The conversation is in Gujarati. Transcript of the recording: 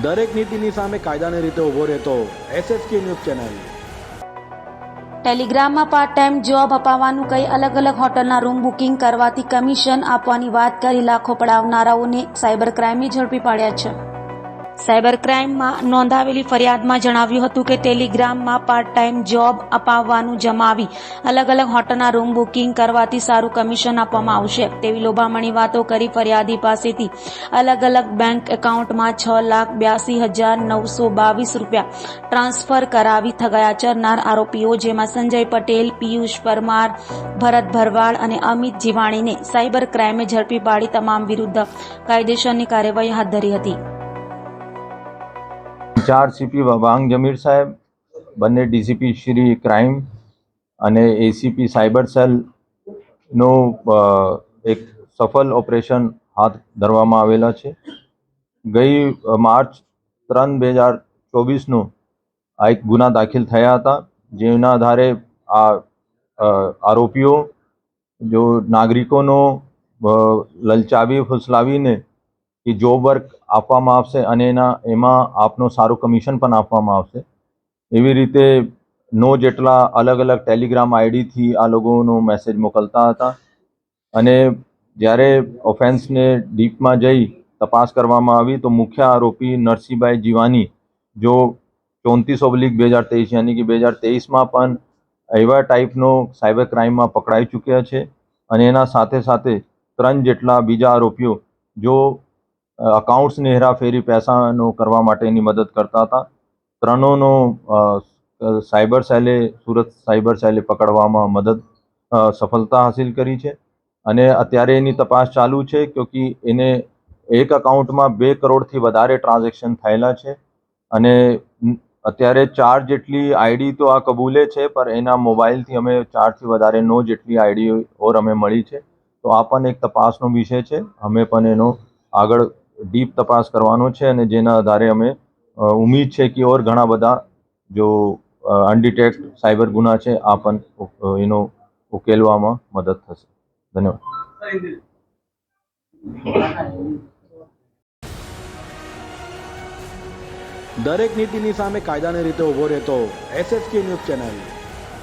દરેક નીતિની સામે કાયદાની રીતે ઊભો રહેતો એસએસકે ન્યૂઝ ચેનલ. ટેલિગ્રામમાં પાર્ટ ટાઈમ જોબ અપાવવાનું કઈ અલગ અલગ હોટલના રૂમ બુકિંગ કરવાથી કમિશન આપવાની વાત કરી લાખો પડાવનારાઓને સાયબર ક્રાઇમે ઝડપી પાડ્યા છે. સાયબર ક્રાઇમમાં નોંધાવેલી ફરિયાદમાં જણાવ્યું હતું કે ટેલિગ્રામમાં પાર્ટ ટાઈમ જોબ અપાવવાનું જમાવી અલગ અલગ હોટલના રૂમ બુકિંગ કરવાથી સારું કમિશન આપવામાં આવશે. તેવી લોભામણી વાતો કરી ફરિયાદી પાસેથી અલગ અલગ બેંક એકાઉન્ટમાં છ લાખ બ્યાસી હજાર નવસો બાવીસ રૂપિયા ટ્રાન્સફર કરાવી થગાયા ચરનાર આરોપીઓ, જેમાં સંજય પટેલ, પિયુષ પરમાર, ભરત ભરવાડ અને અમિત જીવાણીને સાયબર ક્રાઇમે ઝડપી પાડી તમામ વિરુદ્ધ કાયદેસરની કાર્યવાહી હાથ ધરી હતી. ચાર સીપી વાંગ જમીર સાહેબ, બંને ડીસીપી શ્રી ક્રાઇમ અને એસીપી સાયબર સેલનો એક સફળ ઓપરેશન હાથ ધરવામાં આવેલા છે. ગઈ માર્ચ ત્રણ બે હજાર ચોવીસનું આ એક ગુના દાખલ થયા હતા, જેના આધારે આ આરોપીઓ, જો નાગરિકોનો લલચાવી, ફુસલાવીને કે જોબ વર્ક આપવામાં આવશે અને એના, એમાં આપનો સારું કમિશન પણ આપવામાં આવશે. એવી રીતે નો જેટલા અલગ અલગ ટેલિગ્રામ આઈડીથી આ લોકોનો મેસેજ મોકલતા હતા. અને જ્યારે ઓફેન્સને ડીપમાં જઈ તપાસ કરવામાં આવી, તો મુખ્ય આરોપી નરસિંહભાઈ જીવાની, જો ચોત્રીસ ઓબ્લિક બે હજાર તેવીસ યાની કે બે હજાર તેવીસમાં પણ એવા ટાઈપનો સાયબર ક્રાઇમમાં પકડાઈ ચૂક્યા છે. અને એના સાથે સાથે ત્રણ જેટલા બીજા આરોપીઓ, જો અકાઉન્ટ્સની હેરાફેરી પૈસાનો કરવા માટેની મદદ કરતા હતા. ત્રણોનો સાયબર સેલે, સુરત સાયબર સેલે પકડવામાં મદદ સફળતા હાસિલ કરી છે. અને અત્યારે એની તપાસ ચાલુ છે ક્યોંકિ એને એક અકાઉન્ટમાં બે કરોડથી વધારે ટ્રાન્ઝેક્શન થયેલા છે. અને અત્યારે ચાર જેટલી આઈડી તો આ કબૂલે છે, પણ એના મોબાઈલથી અમે ચારથી વધારે નો જેટલી આઈડી ઓર અમે મળી છે. તો આ પણ એક તપાસનો વિષય છે. અમે પણ એનો આગળ ડીપ તપાસ કરવાનો છે અને જેના આધારે અમે ઉમીદ છે કે ઓર ઘણા બધા જો અનડિટેક્ટ સાયબર ગુના છે, આ પણ એનો ઉકેલવામાં મદદ થશે. ધન્યવાદ. દરેક નીતિની સામે કાયદાની રીતે ઊભો રહેતો એસએસકે ન્યૂઝ ચેનલ